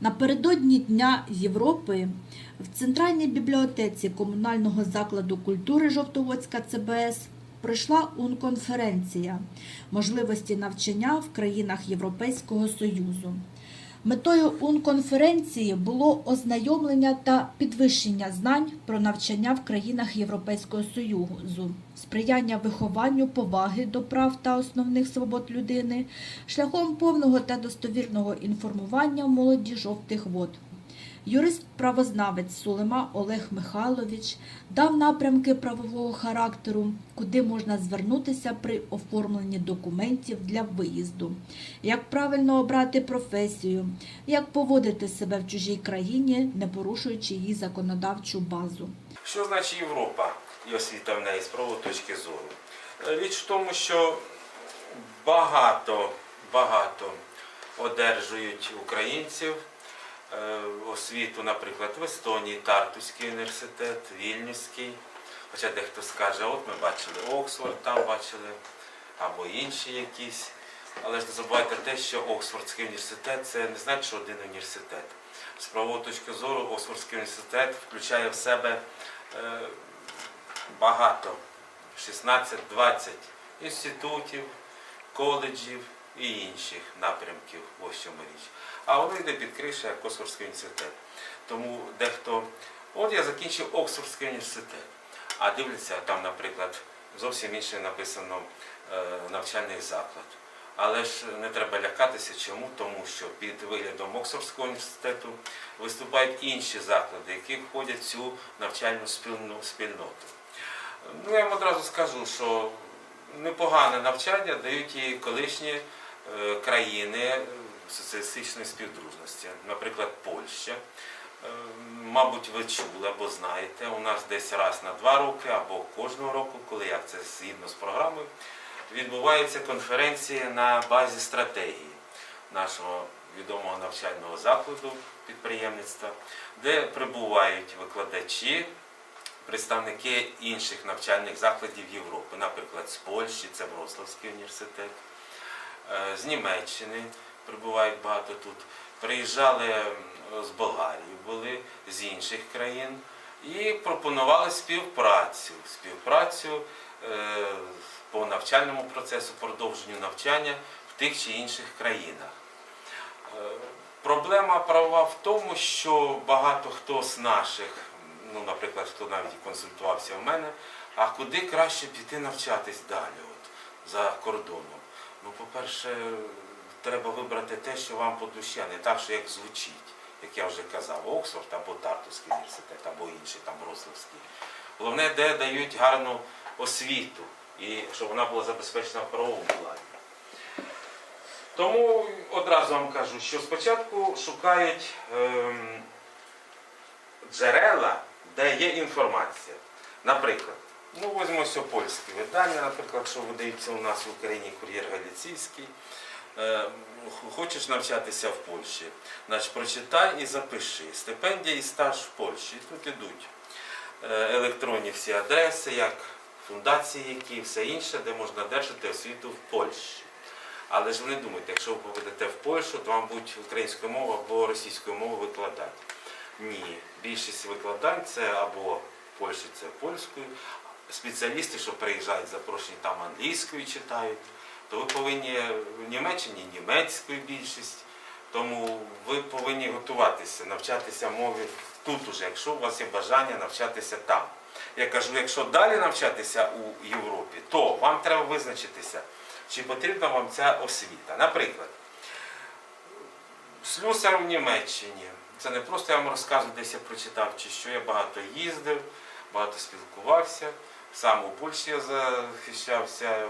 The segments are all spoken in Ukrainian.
Напередодні Дня Європи в Центральній бібліотеці комунального закладу культури Жовтоводська ЦБС пройшла УН-конференція можливості навчання в країнах Європейського Союзу. Метою УН-конференції було ознайомлення та підвищення знань про навчання в країнах Європейського Союзу, сприяння вихованню поваги до прав та основних свобод людини, шляхом повного та достовірного інформування молоді жовтих вод. Юрист-правознавець Сулема Олег Михайлович дав напрямки правового характеру, куди можна звернутися при оформленні документів для виїзду, як правильно обрати професію, як поводити себе в чужій країні, не порушуючи її законодавчу базу. Що значить Європа і освіта в неї з правової точки зору? Е, Річ в тому, що багато, багато одержують українців е, освіту, наприклад, в Естонії, Тартуський університет, Вільнюський. Хоча дехто скаже, от ми бачили Оксфорд, там бачили, або інші якісь. Але ж не забувайте те, що Оксфордський університет це не значить, що один університет. З правової точки зору Оксфордський університет включає в себе е, багато, 16-20 інститутів, коледжів і інших напрямків, ось чому річ. А воно йде під криша як Оксфордський університет. Тому дехто, от я закінчив Оксфордський університет, а дивляться, там, наприклад, зовсім інше написано е, навчальний заклад. Але ж не треба лякатися. Чому? Тому що під виглядом Оксфордського університету виступають інші заклади, які входять в цю навчальну спільноту. Ну, я вам одразу скажу, що непогане навчання дають і колишні країни е, соціалістичної співдружності, наприклад, Польща. Е, Мабуть, ви чули або знаєте, у нас десь раз на два роки або кожного року, коли як це згідно з програмою, відбуваються конференції на базі стратегії нашого відомого навчального закладу підприємництва, де прибувають викладачі, представники інших навчальних закладів Європи, наприклад, з Польщі, це Вроцлавський університет, з Німеччини прибувають багато тут. Приїжджали з Болгарії, були з інших країн і пропонували співпрацю. Співпрацю е, по навчальному процесу, продовженню навчання в тих чи інших країнах. Е, Проблема права в тому, що багато хто з наших, ну, наприклад, хто навіть консультувався в мене, а куди краще піти навчатись далі, от, за кордоном. Ну, по-перше, треба вибрати те, що вам по душі, а не так, що як звучить, як я вже казав, Оксфорд або Тартовський університет, або інший, там Рославський. Головне, де дають гарну освіту, і щоб вона була забезпечена в правовому плані. Тому одразу вам кажу, що спочатку шукають ем, джерела, де є інформація. Наприклад, ну візьмо ось польське видання, наприклад, що видається у нас в Україні кур'єр Галіційський. Е, Хочеш навчатися в Польщі, значить прочитай і запиши. Стипендія і стаж в Польщі. І тут ідуть е, електронні всі адреси, як фундації, які, все інше, де можна одержати освіту в Польщі. Але ж ви не думайте, якщо ви поведете в Польщу, то вам будуть українською мовою або російською мовою викладати. Ні, більшість викладань це або в Польщі це польською. Спеціалісти, що приїжджають запрошені там англійською читають, то ви повинні в Німеччині німецькою більшість. Тому ви повинні готуватися, навчатися мові тут уже, якщо у вас є бажання навчатися там. Я кажу, якщо далі навчатися у Європі, то вам треба визначитися, чи потрібна вам ця освіта. Наприклад, слюсар в Німеччині. Це не просто я вам розказую, десь я прочитав, чи що я багато їздив, багато спілкувався. Сам у Польщі я захищався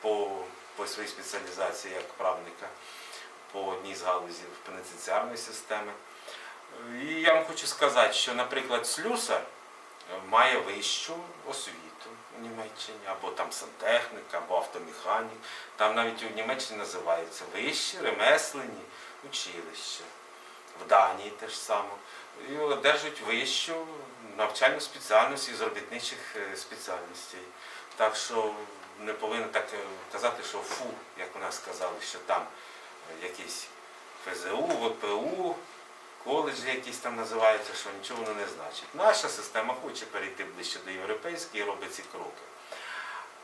по, по своїй спеціалізації як правника по одній з галузів пенітенціарної системи. І я вам хочу сказати, що, наприклад, слюсар має вищу освіту у Німеччині, або там сантехнік, або автомеханік. Там навіть у Німеччині називаються вищі ремесленні училища. В Данії теж само. І одержують вищу навчальну спеціальність із робітничих е, спеціальностей. Так що не повинен так е, казати, що фу, як у нас сказали, що там е, якісь ФЗУ, ВПУ, коледжі якісь там називаються, що нічого воно не значить. Наша система хоче перейти ближче до європейської і робить ці кроки.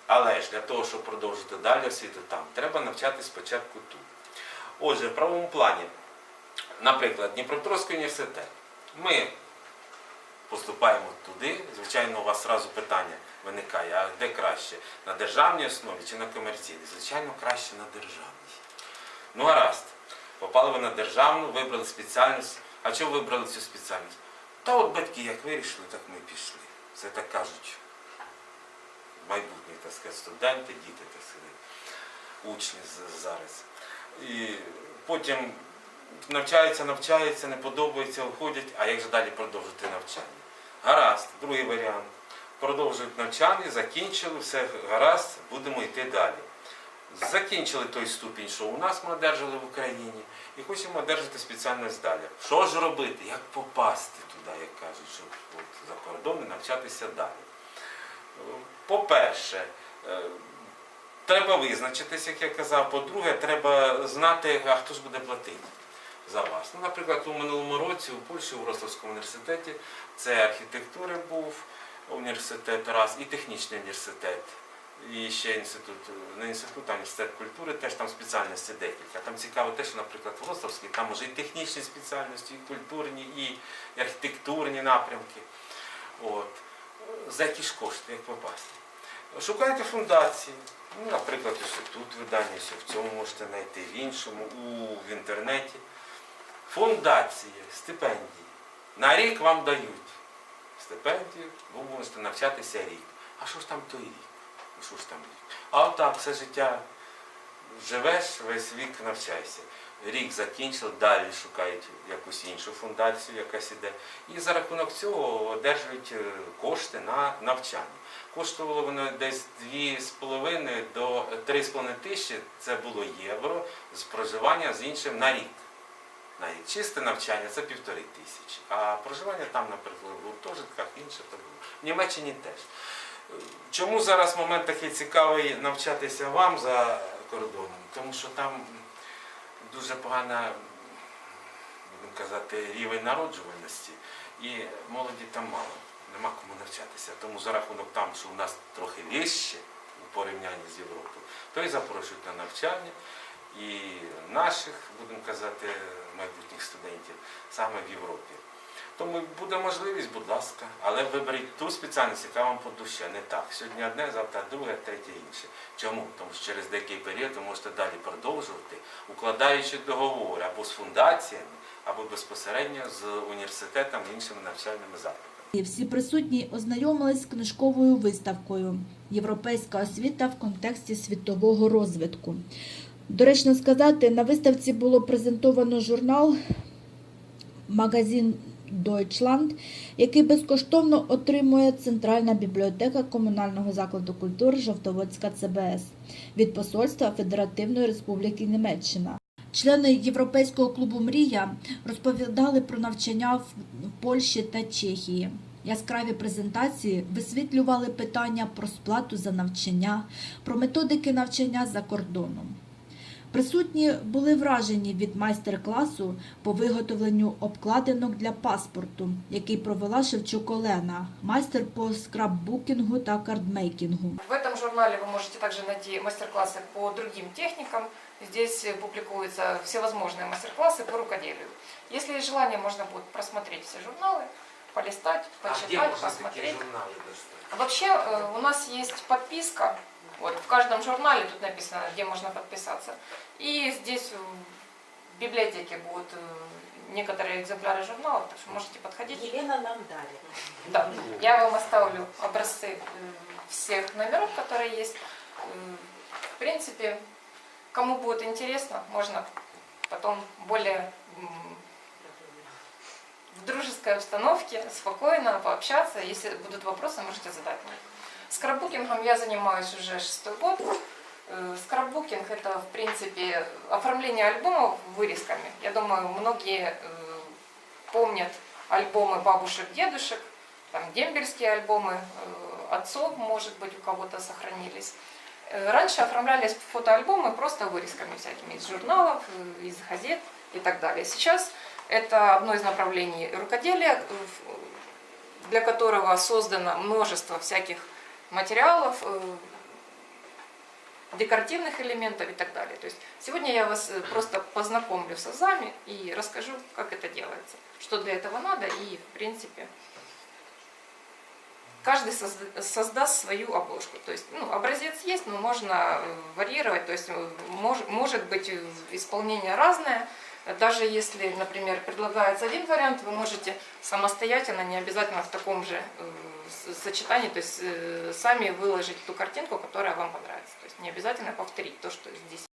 Але ж для того, щоб продовжити далі освіту там, треба навчатись спочатку тут. Отже, в правовому плані, наприклад, Дніпропетровський університет. Ми поступаємо туди. Звичайно, у вас одразу питання виникає, а де краще? На державній основі чи на комерційній? Звичайно, краще на державній. Ну, гаразд. Попали ви на державну, вибрали спеціальність. А чого вибрали цю спеціальність? Та от батьки як вирішили, так ми пішли. Це так кажуть майбутні так сказати, студенти, діти, так сказати, учні зараз. І потім навчаються, навчаються, не подобається, уходять, а як же далі продовжити навчання? Гаразд, другий варіант. Продовжують навчання, закінчили, все гаразд, будемо йти далі. Закінчили той ступінь, що у нас ми одержали в Україні, і хочемо одержати спеціальність далі. Що ж робити? Як попасти туди, як кажуть, щоб от, за кордон і навчатися далі? По-перше, е, треба визначитись, як я казав. По-друге, треба знати, а хто ж буде платити за вас. Ну, наприклад, у минулому році у Польщі, у Ростовському університеті, це архітектури був університет раз і технічний університет. І ще інститут, не інститут, а університет культури, теж там спеціальності декілька. Там цікаво те, що, наприклад, в Ростовській там вже і технічні спеціальності, і культурні, і архітектурні напрямки. От. За які ж кошти, як попасти? Шукайте фундації. Ну, наприклад, ось тут видання, ось в цьому можете знайти, в іншому, у, в інтернеті. Фундації, стипендії. На рік вам дають стипендію, ви можете навчатися рік. А що ж там той рік? Ну, Що ж там рік? А отак все життя живеш, весь вік навчайся. Рік закінчили, далі шукають якусь іншу фундацію, якась іде. І за рахунок цього одержують е, кошти на навчання. Коштувало воно десь 2,5 до 3,5 тисячі, це було євро з проживання з іншим на рік. Чисте навчання це півтори тисячі. А проживання там, наприклад, в гуртожитках інше було. В Німеччині теж. Чому зараз момент такий цікавий навчатися вам за кордоном? Тому що там дуже погана, будемо казати, рівень народжувальності, і молоді там мало, нема кому навчатися. Тому за рахунок там, що у нас трохи вище у порівнянні з Європою, то і запрошують на навчання і наших, будемо казати, майбутніх студентів саме в Європі. Тому буде можливість, будь ласка, але виберіть ту спеціальність, яка вам по душі, не так. Сьогодні одне, завтра друге, третє інше. Чому? Тому що через деякий період ви можете далі продовжувати, укладаючи договори або з фундаціями, або безпосередньо з університетами іншими навчальними закладами. Всі присутні ознайомились з книжковою виставкою Європейська освіта в контексті світового розвитку. Доречно сказати, на виставці було презентовано журнал магазин Deutschland, який безкоштовно отримує Центральна бібліотека комунального закладу культури Жовтоводська ЦБС від Посольства Федеративної Республіки Німеччина. Члени Європейського клубу Мрія розповідали про навчання в Польщі та Чехії. Яскраві презентації висвітлювали питання про сплату за навчання, про методики навчання за кордоном. Присутні були вражені від майстер-класу по виготовленню обкладинок для паспорту, який провела Шевчук Олена, майстер по скраббукінгу та кардмейкінгу. В этом журнале вы можете также найти мастер-классы по другим техникам. Здесь э, публикуются всевозможные мастер-классы по рукоделию. Если есть желание, можно будет просмотреть все журналы, полистать, почитать, посмотреть. журнали достати? Вообще э, у нас есть подписка. Вот в каждом журнале тут написано, где можно подписаться. И здесь э, в библиотеке будут э, некоторые экземпляры журналов, так что можете подходить. Елена нам дали. Да, я вам оставлю образцы э, всех номеров, которые есть. М, В принципе, кому будет интересно, можно потом более в дружеской обстановке, спокойно пообщаться. Если будут вопросы, можете задать мне. Скраббукингом я занимаюсь уже шестой год. Э, Скраббукинг это, в принципе, оформление альбомов вырезками. Я думаю, многие э, помнят альбомы бабушек, дедушек, там дембельские альбомы э, отцов, может быть, у кого-то сохранились. Раньше оформлялись фотоальбомы просто вырезками всякими из журналов, из газет и так далее. Сейчас это одно из направлений рукоделия, для которого создано множество всяких материалов, э, декоративных элементов и так далее. То есть сегодня я вас э, просто познакомлю с азами и расскажу, как это делается, что для этого надо и, в принципе, каждый созда- создаст свою обложку. То есть ну, образец есть, но можно э, варьировать, то есть мож- может быть исполнение разное. Даже если, например, предлагается один вариант, вы можете самостоятельно, не обязательно в таком же сочетании, то есть э, сами выложить ту картинку, которая вам понравится. То есть не обязательно повторить то, что здесь